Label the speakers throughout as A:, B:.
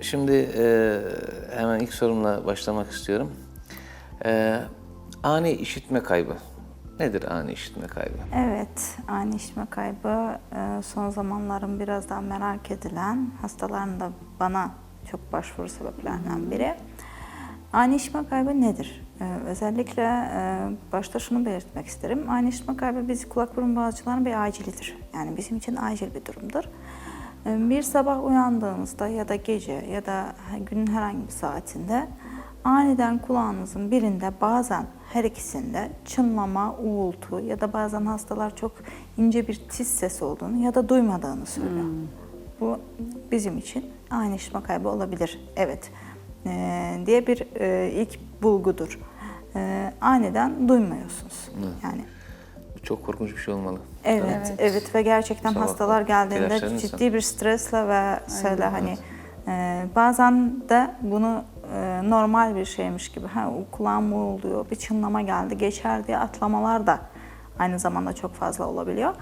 A: Şimdi e, hemen ilk sorumla başlamak istiyorum. E, ani işitme kaybı. Nedir ani işitme kaybı?
B: Evet, ani işitme kaybı e, son zamanların biraz daha merak edilen hastaların da bana çok başvuru sebeplerinden biri. Ani işitme kaybı nedir? E, Özellikle e, başta şunu belirtmek isterim. Ani işitme kaybı biz kulak burun boğazcıların bir acilidir. Yani bizim için acil bir durumdur. E, Bir sabah uyandığınızda ya da gece ya da günün herhangi bir saatinde aniden kulağınızın birinde bazen her ikisinde çınlama, uğultu ya da bazen hastalar çok ince bir tiz ses olduğunu ya da duymadığını söylüyor. Bu bizim için aynı işitme kaybı olabilir. Evet. Ee, diye bir e, ilk bulgudur. Ee, aniden duymuyorsunuz. Yani
A: Bu çok korkunç bir şey olmalı.
B: Evet, evet, ve gerçekten
A: Sabah
B: hastalar geldiğinde ciddi bir stresle ve şöyle hani e, bazen de bunu e, normal bir şeymiş gibi ha kulağım mı oluyor, bir çınlama geldi, geçer diye atlamalar da aynı zamanda çok fazla olabiliyor.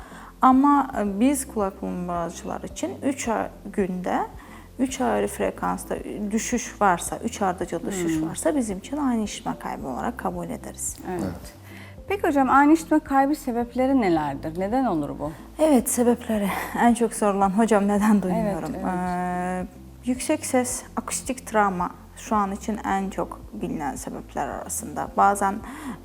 B: Ama e, biz kulak burun boğazcılar için 3 günde 3 ağrı frekansta düşüş varsa, 3 ardıcıl düşüş varsa bizim için aynı işitme kaybı olarak kabul ederiz.
C: Evet. Peki hocam ani işitme kaybı sebepleri nelerdir? Neden olur bu?
B: Evet sebepleri en çok sorulan hocam neden duymuyorum?
C: evet.
B: Ee, yüksek ses, akustik travma şu an için en çok bilinen sebepler arasında. Bazen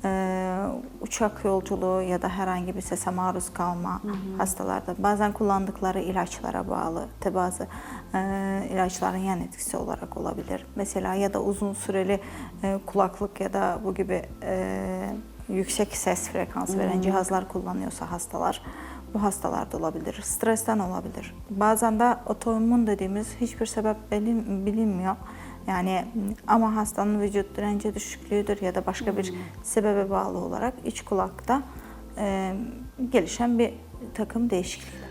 B: e, uçak yolculuğu ya da herhangi bir sese maruz kalma hastalarda. Bazen kullandıkları ilaçlara bağlı. Bazı e, ilaçların yan etkisi olarak olabilir. Mesela ya da uzun süreli e, kulaklık ya da bu gibi e, yüksek ses frekansı veren cihazlar kullanıyorsa hastalar bu hastalarda olabilir. Stresten olabilir. Bazen de otoimmün dediğimiz hiçbir sebep bilin- bilinmiyor. Yani ama hastanın vücut direnci düşüklüğüdür ya da başka bir sebebe bağlı olarak iç kulakta e, gelişen bir takım değişiklikler.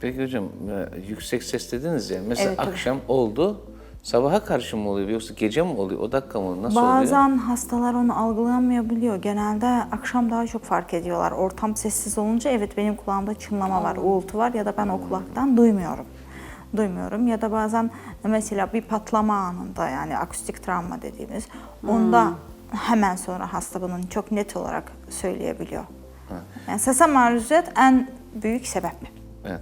A: Peki hocam e, yüksek ses dediniz ya. Mesela
B: Evet,
A: akşam oldu. Sabaha karşı mı oluyor yoksa gece mi oluyor? O dakika mı? Nasıl oluyor?
B: Bazen hastalar onu algılayamayabiliyor. Genelde akşam daha çok fark ediyorlar. Ortam sessiz olunca evet benim kulağımda çınlama var, uğultu var ya da ben o kulaktan duymuyorum. Duymuyorum ya da bazen mesela bir patlama anında yani akustik travma dediğimiz onda hemen sonra hasta bunun çok net olarak söyleyebiliyor. Yani sese maruziyet en büyük sebep.
A: Evet.